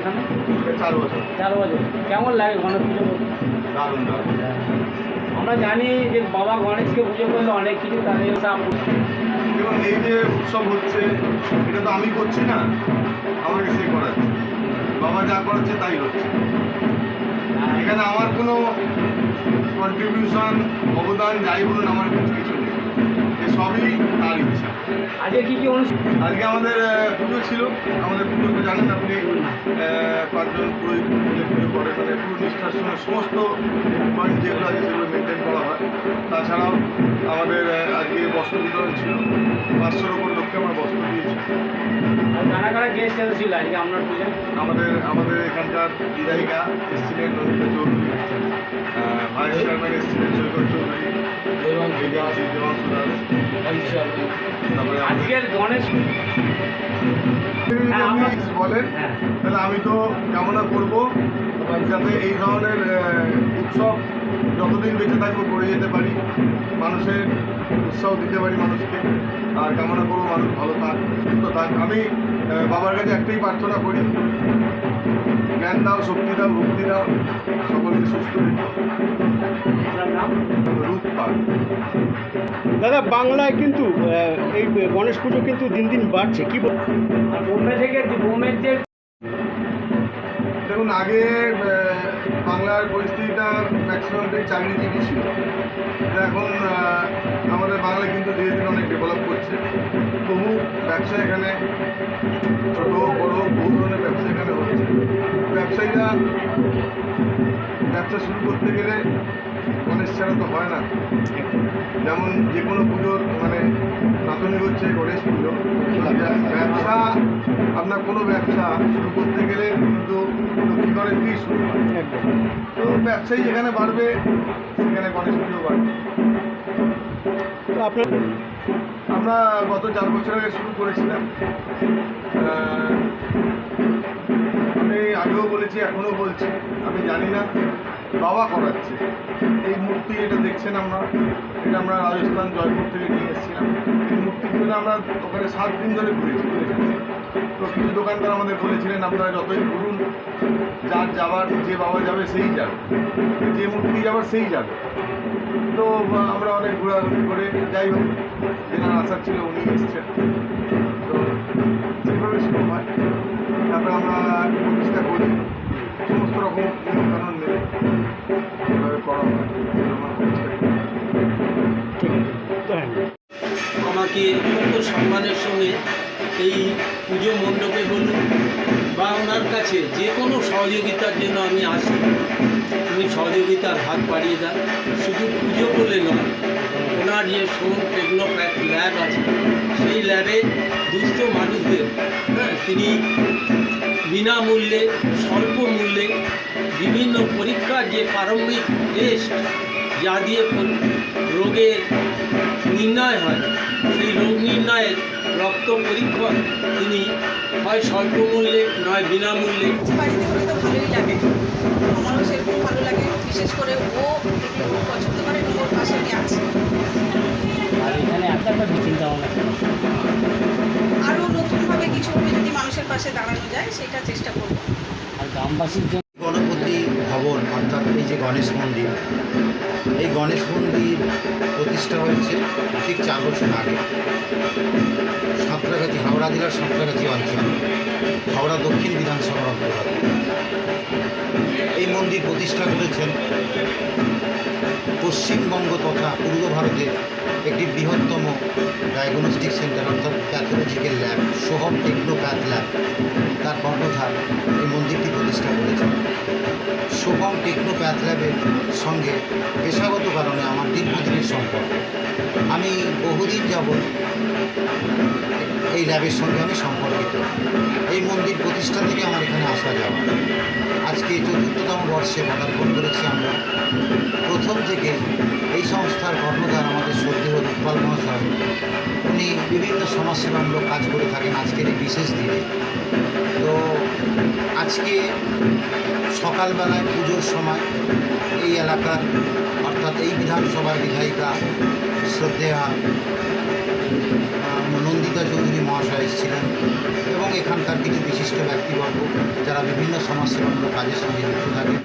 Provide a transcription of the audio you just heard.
এখানে? চার বছর। চার বছর। কেমন লাগে গণেশ পুজো করতে? দারুণ দারুণ। আমরা জানি যে বাবা গণেশকে পুজো করলে অনেক কিছু তাদের চাপ এবং এই যে উৎসব হচ্ছে এটা তো আমি করছি না আমাকে সে করাচ্ছে। বাবা যা করাচ্ছে তাই হচ্ছে। এখানে আমার কোনো কন্ট্রিবিউশন অবদান যাই বলুন আমার কিন্তু কিছু নেই। সবই তার ইচ্ছা। আজকে কি কি অনুষ্ঠান? আজকে আমাদের পুজো ছিল। আমাদের পুজো তো জানেন আপনি পাঁচজন পুরোহিত মিলে পুজো করে। মানে পুরো নিষ্ঠার সঙ্গে সমস্ত পয়েন্ট যেগুলো আছে সেগুলো মেনটেন করা হয়। তাছাড়াও আমাদের আজকে বস্ত্র বিতরণ ছিল। পাঁচশোর ওপর লোককে আমরা বস্ত্র দিয়েছি। আর কারা কারা গেস্ট এসেছিল আজকে আপনার পুজোয়? আমাদের আমাদের এখানকার বিধায়িকা এসেছিলেন নন্দিতা চৌধুরী। ভাইস চেয়ারম্যান এসেছিলেন সৈকত আজকের গণেশ যদি হ্যাঁ, বলেন হ্যাঁ। তাহলে আমি তো কামনা করব যাতে এই ধরনের উৎসব যতদিন বেঁচে থাকব করে যেতে পারি মানুষের উৎসাহ দিতে পারি মানুষকে। আর কামনা করব মানুষ ভালো থাক সুস্থ থাক। আমি বাবার কাছে একটাই প্রার্থনা করি জ্ঞান দাও শক্তি দাও ভক্তি দাও সকলকে সুস্থ দাদা বাংলায় কিন্তু এই গণেশ পুজো কিন্তু দিন দিন বাড়ছে কি বল- বোম্বে থেকে বোমের যে দেখুন আগে বাংলার পরিস্থিতিটা ম্যাক্সিমামটাই চাকরিজীবী ছিল এখন আহ, আমাদের বাংলা কিন্তু ধীরে ধীরে অনেক ডেভেলপ করছে। তবু ব্যবসা এখানে ছোটো শুরু করতে গেলে গণেশ ছাড়া তো হয় না। যেমন যে কোনো পুজোর মানে প্রাথমিক হচ্ছে গণেশ পুজো। ব্যবসা, আপনার কোনো ব্যবসা শুরু করতে গেলে কিন্তু লক্ষ্মীগণের দিয়েই শুরু হয়। তো ব্যবসায়ী যেখানে বাড়বে, সেখানে গণেশ পুজো বাড়বে। আমরা গত চার বছর আগে শুরু করেছিলাম। আগেও বলেছি, এখনও বলছি, আমি জানি না বাবা করাচ্ছে। এই মূর্তি এটা দেখছেন আমরা, এটা আমরা রাজস্থান জয়পুর থেকে নিয়ে এসেছিলাম। এই মূর্তিগুলো আমরা ওখানে সাত দিন ধরে ঘুরেছি তো কিছু দোকানদার আমাদের বলেছিলেন, আপনারা যতই ঘুরুন, যার যাবার যে বাবা যাবে সেই যাবে। যে মূর্তি যাবার সেই যাবে। তো আমরা অনেক ঘোরাঘুরি করে যাই হোক, যেনার আসার ছিল উনি এসেছেন। তো সেভাবে শুরু হয়। তারপরে আমরা আমাকে অত্যন্ত সম্মানের সঙ্গে এই পুজো মণ্ডপে বলুন বা ওনার কাছে যে কোনো সহযোগিতার জন্য আমি আসি। উনি সহযোগিতার হাত বাড়িয়ে দেন শুধু পুজো বলে নয়, ওনার যে সোম টেকনোপ্যাক ল্যাব আছে, সেই ল্যাবে দুস্থ মানুষদের হ্যাঁ তিনি বিনামূল্যে স্বল্প মূল্যে বিভিন্ন পরীক্ষার যে প্রারম্ভিক টেস্ট যা দিয়ে রোগের নির্ণয় হয়। সেই রোগ নির্ণয়ের রক্ত পরীক্ষণ তিনি হয় স্বল্প মূল্যে নয় বিনামূল্যে। বাড়িতে হলে তো ভালোই লাগে। আমারও সেরকম ভালো লাগে। বিশেষ করে ও পছন্দ করে ওর পাশে আমি আছি। আর এখানে একটা একটা চিন্তা ভাবনা পাশে দাঁড়ানো যায় সেটা চেষ্টা করব। আর গ্রামবাসীর জন্য গণপতি ভবন অর্থাৎ এই যে গণেশ মন্দির এই গণেশ মন্দির প্রতিষ্ঠা হয়েছে ঠিক চার বছর আগে। সাঁতরাগাছি হাওড়া জেলার সাঁতরাগাছি অঞ্চল হাওড়া দক্ষিণ বিধানসভার অন্তর্গত। এই মন্দির প্রতিষ্ঠা করেছেন পশ্চিমবঙ্গ তথা পূর্ব ভারতের একটি বৃহত্তম ডায়াগনস্টিক সেন্টার অর্থাৎ pathological lab Soham techno path lab তার কর্ণধার এই মন্দিরটি প্রতিষ্ঠা করেছেন সোহম টেকনো প্যাথ ল্যাবের সঙ্গে পেশাগত কারণে আমার দীর্ঘদিনের সম্পর্ক। আমি বহুদিন যাবৎ এই ল্যাবের সঙ্গে আমি সম্পর্কিত। এই মন্দির প্রতিষ্ঠা থেকে আমার এখানে আসা যাওয়া। আজকে চতুর্থতম বর্ষে পদার্পণ করেছি আমরা। প্রথম থেকে এই সংস্থার কর্ণধার আমাদের শ্রদ্ধেয় রূপপাল মহাশয় উনি বিভিন্ন সমাজসেবামূলক কাজ করে থাকেন আজকের এই বিশেষ দিনে। তো আজকে সকালবেলায় পুজোর সময় এই এলাকার, অর্থাৎ এই বিধানসভার বিধায়িকা শ্রদ্ধেয়া নন্দিতা চৌধুরী মহাশয় এসেছিলেন এবং এখানকার কিছু বিশিষ্ট ব্যক্তিবর্গ যারা বিভিন্ন সমাজসেবামূলক কাজের সঙ্গে যুক্ত থাকে